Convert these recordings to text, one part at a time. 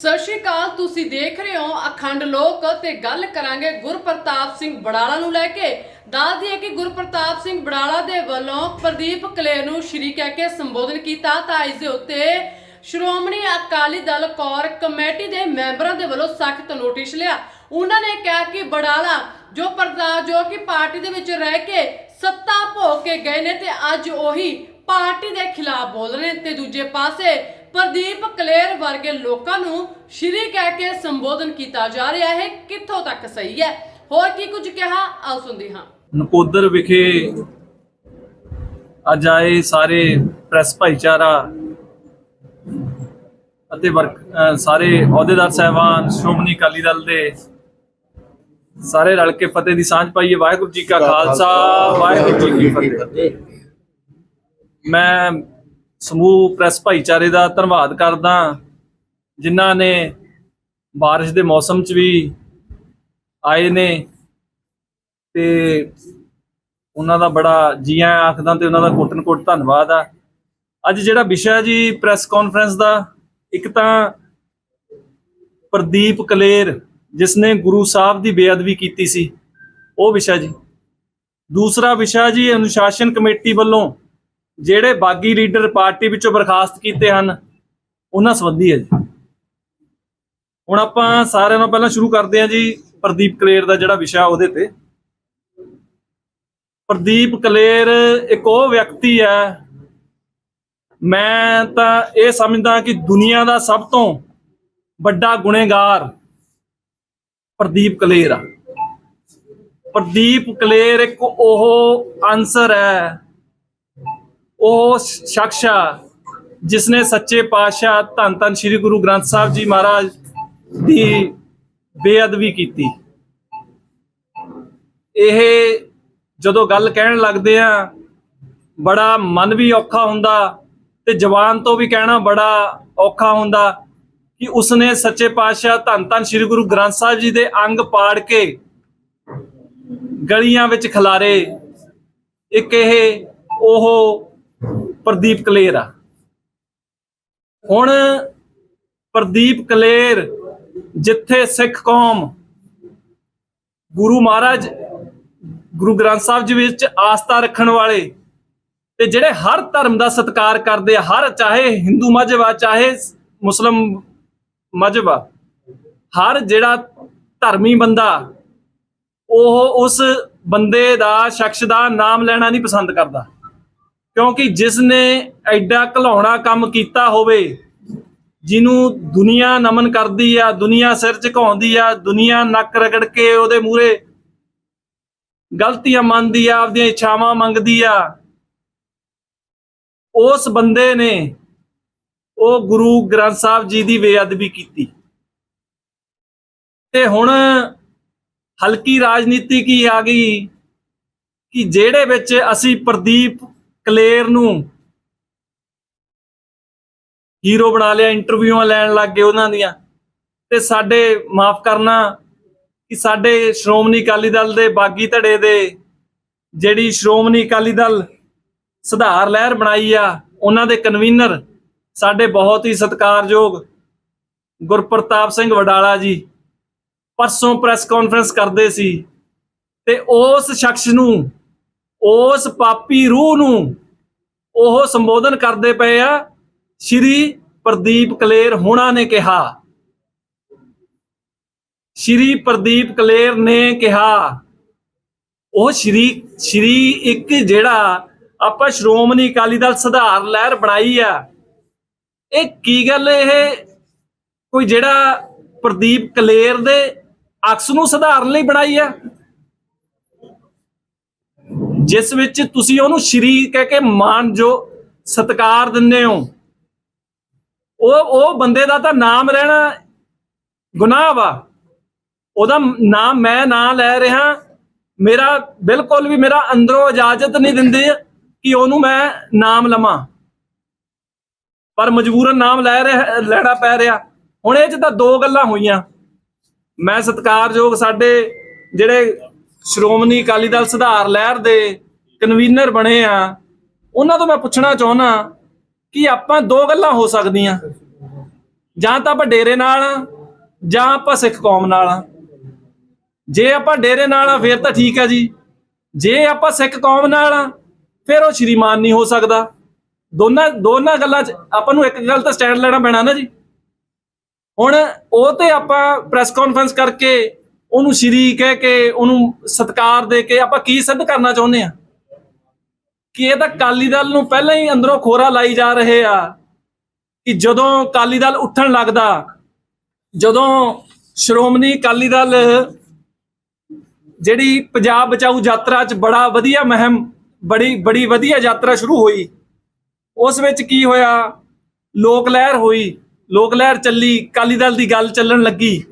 ਸਤਿ ਸ਼੍ਰੀ ਅਕਾਲ, ਤੁਸੀਂ ਦੇਖ ਰਹੇ ਹੋ ਅਖੰਡ ਲੋਕ ਤੇ ਗੱਲ ਕਰਾਂਗੇ ਗੁਰਪ੍ਰਤਾਪ ਸਿੰਘ ਬੜਾਲਾ ਨੂੰ ਲੈ ਕੇ। ਦੱਸ ਦਈਏ ਕਿ ਗੁਰਪ੍ਰਤਾਪ ਸਿੰਘ ਬੜਾਲਾ ਦੇ ਵੱਲੋਂ ਪ੍ਰਦੀਪ ਕਲੇਰ ਨੂੰ ਸ਼੍ਰੀ ਕਹਿ ਕੇ ਸੰਬੋਧਨ ਕੀਤਾ ਤਾਂ ਇਸ ਦੇ ਉੱਤੇ ਸ਼੍ਰੋਮਣੀ ਅਕਾਲੀ ਦਲ ਕੌਰ ਕਮੇਟੀ ਦੇ ਮੈਂਬਰਾਂ ਦੇ ਵੱਲੋਂ ਸਖਤ ਨੋਟਿਸ ਲਿਆ। ਉਹਨਾਂ ਨੇ ਕਿਹਾ ਕਿ ਬੜਾਲਾ, ਜੋ ਪ੍ਰਤਾਪ ਜੋ ਕਿ ਪਾਰਟੀ ਦੇ ਵਿੱਚ ਰਹਿ ਕੇ ਸੱਤਾ ਭੋਗ ਕੇ ਗਏ ਨੇ ਤੇ ਅੱਜ ਉਹੀ ਪਾਰਟੀ ਦੇ ਖਿਲਾਫ ਬੋਲ ਰਹੇ ਨੇ ਤੇ ਦੂਜੇ ਪਾਸੇ ਪ੍ਰਦੀਪ ਕਲੇਰ ਵਰਗੇ ਲੋਕਾਂ ਨੂੰ ਸ਼੍ਰੀ ਕਹਿ ਕੇ ਸੰਬੋਧਨ ਕੀਤਾ ਜਾ ਰਿਹਾ ਹੈ, ਕਿੱਥੋਂ ਤੱਕ ਸਹੀ ਹੈ? ਹੋਰ ਕੀ ਕੁਝ ਕਿਹਾ? ਆਓ ਸੁਣਦੇ ਹਾਂ। ਨਕੋਦਰ ਵਿਖੇ ਅੱਜ ਆਏ ਸਾਰੇ ਪ੍ਰੈਸ ਭਾਈਚਾਰਾ ਅਤੇ ਸਾਰੇ ਅਹੁਦੇਦਾਰ ਸਹਿਬਾਨ, ਸ਼੍ਰੋਮਣੀ ਅਕਾਲੀ ਦਲ ਦੇ ਸਾਰੇ ਰਲ ਕੇ ਫਤਿਹ ਦੀ ਸਾਂਝ ਪਾਈਏ। ਵਾਹਿਗੁਰੂ ਜੀ ਕਾ ਖਾਲਸਾ, ਵਾਹਿਗੁਰੂ ਜੀ ਕੀ ਫਤਿਹ। ਮੈਂ ਸਮੂਹ ਪ੍ਰੈਸ ਭਾਈਚਾਰੇ ਦਾ ਧੰਨਵਾਦ ਕਰਦਾ ਜਿਨ੍ਹਾਂ ਨੇ ਬਾਰਿਸ਼ ਦੇ ਮੌਸਮ 'ਚ ਵੀ ਆਏ ਨੇ ਤੇ ਉਹਨਾਂ ਦਾ ਬੜਾ ਜੀ ਆਇਆਂ ਆਖਦਾ ਤੇ ਉਹਨਾਂ ਦਾ ਕੋਟਨ ਕੋਟ ਧੰਨਵਾਦ ਆ। ਅੱਜ ਜਿਹੜਾ ਵਿਸ਼ਾ ਜੀ ਪ੍ਰੈਸ ਕਾਨਫਰੰਸ ਦਾ, ਇੱਕ ਤਾਂ ਪ੍ਰਦੀਪ ਕਲੇਰ, ਜਿਸ ਨੇ ਗੁਰੂ ਸਾਹਿਬ ਦੀ ਬੇਅਦਬੀ ਕੀਤੀ ਸੀ, ਉਹ ਵਿਸ਼ਾ ਜੀ। ਦੂਸਰਾ ਵਿਸ਼ਾ ਜੀ ਅਨੁਸ਼ਾਸਨ ਕਮੇਟੀ ਵੱਲੋਂ ਜਿਹੜੇ ਬਾਗੀ ਲੀਡਰ ਪਾਰਟੀ ਵਿੱਚੋਂ ਬਰਖਾਸਤ ਕੀਤੇ ਹਨ, ਉਹਨਾਂ ਸੰਬੰਧੀ ਹੈ ਜੀ। ਹੁਣ ਆਪਾਂ ਸਾਰਿਆਂ ਨਾਲੋਂ ਪਹਿਲਾਂ ਸ਼ੁਰੂ ਕਰਦੇ ਹਾਂ ਜੀ ਪ੍ਰਦੀਪ ਕਲੇਰ ਦਾ ਜਿਹੜਾ ਵਿਸ਼ਾ ਉਹਦੇ ਤੇ। ਪ੍ਰਦੀਪ ਕਲੇਰ ਇੱਕ ਉਹ ਵਿਅਕਤੀ ਹੈ, ਮੈਂ ਤਾਂ ਇਹ ਸਮਝਦਾ ਕਿ ਦੁਨੀਆ ਦਾ ਸਭ ਤੋਂ ਵੱਡਾ ਗੁਨੇਗਾਰ ਪ੍ਰਦੀਪ ਕਲੇਰ ਆ। ਪ੍ਰਦੀਪ ਕਲੇਰ ਇੱਕ ਉਹ ਆਨਸਰ ਹੈ ਉਹ ਸ਼ਖਸ ਆ ਜਿਸ ਨੇ ਸੱਚੇ ਪਾਤਸ਼ਾਹ ਧੰਨ ਧੰਨ ਸ੍ਰੀ ਗੁਰੂ ਗ੍ਰੰਥ ਸਾਹਿਬ ਜੀ ਮਹਾਰਾਜ ਦੀ ਬੇਅਦਬੀ ਕੀਤੀ। ਇਹ ਜਦੋਂ ਗੱਲ ਕਹਿਣ ਲੱਗਦੇ ਆ, ਬੜਾ ਮਨ ਵੀ ਔਖਾ ਹੁੰਦਾ ਤੇ ਜ਼ਬਾਨ ਤੋਂ ਵੀ ਕਹਿਣਾ ਬੜਾ ਔਖਾ ਹੁੰਦਾ ਕਿ ਉਸਨੇ ਸੱਚੇ ਪਾਤਸ਼ਾਹ ਧੰਨ ਧੰਨ ਸ੍ਰੀ ਗੁਰੂ ਗ੍ਰੰਥ ਸਾਹਿਬ ਜੀ ਦੇ ਅੰਗ ਪਾੜ ਕੇ ਗਲੀਆਂ ਵਿੱਚ ਖਿਲਾਰੇ। ਇੱਕ ਇਹ ਉਹ ਪ੍ਰਦੀਪ ਕਲੇਰ ਆ। ਹੁਣ ਪ੍ਰਦੀਪ ਕਲੇਰ ਜਿੱਥੇ ਸਿੱਖ ਕੌਮ ਗੁਰੂ ਮਹਾਰਾਜ ਗੁਰੂ ਗ੍ਰੰਥ ਸਾਹਿਬ ਜੀ ਵਿੱਚ ਆਸਥਾ ਰੱਖਣ ਵਾਲੇ ਤੇ ਜਿਹੜੇ ਹਰ ਧਰਮ ਦਾ ਸਤਿਕਾਰ ਕਰਦੇ ਆ, ਹਰ ਚਾਹੇ ਹਿੰਦੂ ਮਜ਼ਹਬ ਆ, ਚਾਹੇ ਮੁਸਲਮ ਮਜ਼ਹਬ ਆ, ਹਰ ਜਿਹੜਾ ਧਰਮੀ ਬੰਦਾ ਉਹ ਉਸ ਬੰਦੇ ਦਾ ਸ਼ਖਸ ਦਾ ਨਾਮ ਲੈਣਾ ਨਹੀਂ ਪਸੰਦ ਕਰਦਾ। ਕਿਉਂਕਿ ਜਿਸ ਨੇ ਐਡਾ ਘਲਾਉਣਾ ਕੰਮ ਕੀਤਾ ਹੋਵੇ, ਜਿਹਨੂੰ ਦੁਨੀਆ ਨਮਨ ਕਰਦੀ ਆ, ਦੁਨੀਆ ਸਿਰ ਝੁਕਾਉਂਦੀ ਆ, ਦੁਨੀਆ ਨੱਕ ਰਗੜ ਕੇ ਉਹਦੇ ਮੂਹਰੇ ਗਲਤੀਆਂ ਮੰਨਦੀ ਆ, ਆਪਦੀਆਂ ਇੱਛਾਵਾਂ ਮੰਗਦੀ ਆ, ਉਸ ਬੰਦੇ ਨੇ ਉਹ ਗੁਰੂ ਗ੍ਰੰਥ ਸਾਹਿਬ ਜੀ ਦੀ ਬੇਅਦਬੀ ਕੀਤੀ। ਤੇ ਹੁਣ ਹਲਕੀ ਰਾਜਨੀਤੀ ਕੀ ਆ ਗਈ ਕਿ ਜਿਹੜੇ ਵਿੱਚ ਅਸੀਂ ਪ੍ਰਦੀਪ ਕਲੇਰ ਨੂੰ ਹੀਰੋ ਬਣਾ ਲਿਆ ਇੰਟਰਵਿਊਆਂ ਲੈਣ ਲੱਗ ਗਏ ਉਹਨਾਂ ਦੀਆਂ। ਤੇ ਸਾਡੇ, ਮਾਫ ਕਰਨਾ, ਕਿ ਸਾਡੇ ਸ਼੍ਰੋਮਣੀ ਅਕਾਲੀ ਦਲ ਦੇ ਬਾਗੀ ਧੜੇ ਦੇ ਜਿਹੜੀ ਸ਼੍ਰੋਮਣੀ ਅਕਾਲੀ ਦਲ ਸੁਧਾਰ ਲਹਿਰ ਬਣਾਈ ਆ, ਉਹਨਾਂ ਦੇ ਕਨਵੀਨਰ ਸਾਡੇ ਬਹੁਤ ਹੀ ਸਤਿਕਾਰਯੋਗ ਗੁਰਪ੍ਰਤਾਪ ਸਿੰਘ ਵਡਾਲਾ ਜੀ ਪਰਸੋਂ ਪ੍ਰੈਸ ਕਾਨਫਰੰਸ ਕਰਦੇ ਸੀ। ਤੇ ਉਸ ਸ਼ਖਸ ਨੂੰ ਉਸ ਪਾਪੀ ਰੂਹ ਨੂੰ ਉਹ ਸੰਬੋਧਨ ਕਰਦੇ ਪਏ ਆ, ਸ਼੍ਰੀ ਪ੍ਰਦੀਪ ਕਲੇਰ ਹੋਣਾ ਨੇ ਕਿਹਾ। ਸ਼੍ਰੀ ਪ੍ਰਦੀਪ ਕਲੇਰ ਨੇ ਕਿਹਾ, ਉਹ ਸ਼੍ਰੀ ਸ਼੍ਰੀ ਇੱਕ ਜਿਹੜਾ ਆਪਾਂ ਸ਼੍ਰੋਮਣੀ ਅਕਾਲੀ ਦਲ ਸੁਧਾਰ ਲਹਿਰ ਬਣਾਈ ਆ, ਇਹ ਕੀ ਗੱਲ ਇਹ? ਕੋਈ ਜਿਹੜਾ ਪ੍ਰਦੀਪ ਕਲੇਰ ਦੇ ਅਕਸ ਨੂੰ ਸੁਧਾਰਨ ਲਈ ਬਣਾਈ ਆ? ਜਿਸ ਵਿੱਚ ਤੁਸੀਂ ਉਹਨੂੰ ਸ਼੍ਰੀ ਕਹਿ ਕੇ ਮਾਨ ਜੋ ਸਤਕਾਰ ਦਿੰਦੇ ਹੋ, ਉਹ ਉਹ ਬੰਦੇ ਦਾ ਤਾਂ ਨਾਮ ਰਹਿਣਾ ਗੁਨਾਹ ਵਾ। ਉਹਦਾ ਨਾਮ ਮੈਂ ਨਾ ਲੈ ਰਿਹਾ, ਮੇਰਾ ਬਿਲਕੁਲ ਵੀ ਮੇਰਾ ਅੰਦਰੋਂ ਇਜਾਜ਼ਤ ਨਹੀਂ ਦਿੰਦੇ ਕਿ ਉਹਨੂੰ ਮੈਂ ਨਾਮ ਲਵਾਂ। ਪਰ ਮਜਬੂਰਨ ਨਾਮ ਲੈ ਰਿਹਾ, ਲੈਣਾ ਪੈ ਰਿਹਾ। ਹੁਣ ਇਹ ਚ ਤਾਂ ਦੋ ਗੱਲਾਂ ਹੋਈਆਂ। ਮੈਂ ਸਤਿਕਾਰਯੋਗ ਸਾਡੇ ਜਿਹੜੇ ਸ਼੍ਰੋਮਣੀ ਅਕਾਲੀ ਦਲ ਸੁਧਾਰ ਲਹਿਰ ਦੇ ਕਨਵੀਨਰ ਬਣੇ ਆ। ਉਹਨਾਂ ਤੋਂ ਮੈਂ ਪੁੱਛਣਾ ਚਾਹੁੰਦਾ ਕਿ ਆਪਾਂ ਦੋ ਗੱਲਾਂ ਹੋ ਸਕਦੀਆਂ। ਜਾਂ ਤਾਂ ਆਪਾਂ ਡੇਰੇ ਨਾਲ ਆ ਜਾਂ ਆਪਾਂ ਸਿੱਖ ਕੌਮ ਨਾਲ। ਆ ਜੇ ਆਪਾਂ ਡੇਰੇ ਨਾਲ ਆ, ਫਿਰ ਤਾਂ ਠੀਕ ਆ ਜੀ। ਜੇ ਆਪਾਂ ਸਿੱਖ ਕੌਮ ਨਾਲ ਆ, ਫਿਰ ਉਹ ਸ਼੍ਰੀਮਾਨ ਨਹੀਂ ਹੋ ਸਕਦਾ। ਦੋਨਾਂ ਦੋਨਾਂ ਗੱਲਾਂ 'ਚ ਆਪਾਂ ਨੂੰ ਇੱਕ ਗੱਲ ਤਾਂ ਸਟੈਂਡ ਲੈਣਾ ਪੈਣਾ ਨਾ ਜੀ। ਹੁਣ ਉਹ ਤੇ ਆਪਾਂ ਪ੍ਰੈਸ ਕਾਨਫਰੰਸ ਕਰਕੇ ਉਹਨੂੰ ਸ਼੍ਰੀ ਕਹਿ ਕੇ ਉਹਨੂੰ ਸਤਕਾਰ ਦੇ ਕੇ ਆਪਾਂ ਕੀ ਸਿੱਧ ਕਰਨਾ ਚਾਹੁੰਦੇ ਆ ਕਿ ਇਹ ਤਾਂ ਕਾਲੀ ਦਲ ਨੂੰ ਪਹਿਲਾਂ ਹੀ ਅੰਦਰੋਂ ਖੋਰਾ ਲਾਈ ਜਾ ਰਹੇ ਆ ਕਿ ਜਦੋਂ ਕਾਲੀ ਦਲ ਉੱਠਣ ਲੱਗਦਾ, ਜਦੋਂ ਸ਼੍ਰੋਮਣੀ ਕਾਲੀ ਦਲ ਜਿਹੜੀ ਪੰਜਾਬ ਬਚਾਊ ਯਾਤਰਾ 'ਚ ਬੜਾ ਵਧੀਆ ਮਹਿਮ, ਬੜੀ ਬੜੀ ਵਧੀਆ ਯਾਤਰਾ ਸ਼ੁਰੂ ਹੋਈ, ਉਸ ਵਿੱਚ ਕੀ ਹੋਇਆ? ਲੋਕ ਲਹਿਰ ਹੋਈ, ਲੋਕ ਲਹਿਰ ਚੱਲੀ ਕਾਲੀ ਦਲ ਦੀ ਗੱਲ ਚੱਲਣ ਲੱਗੀ।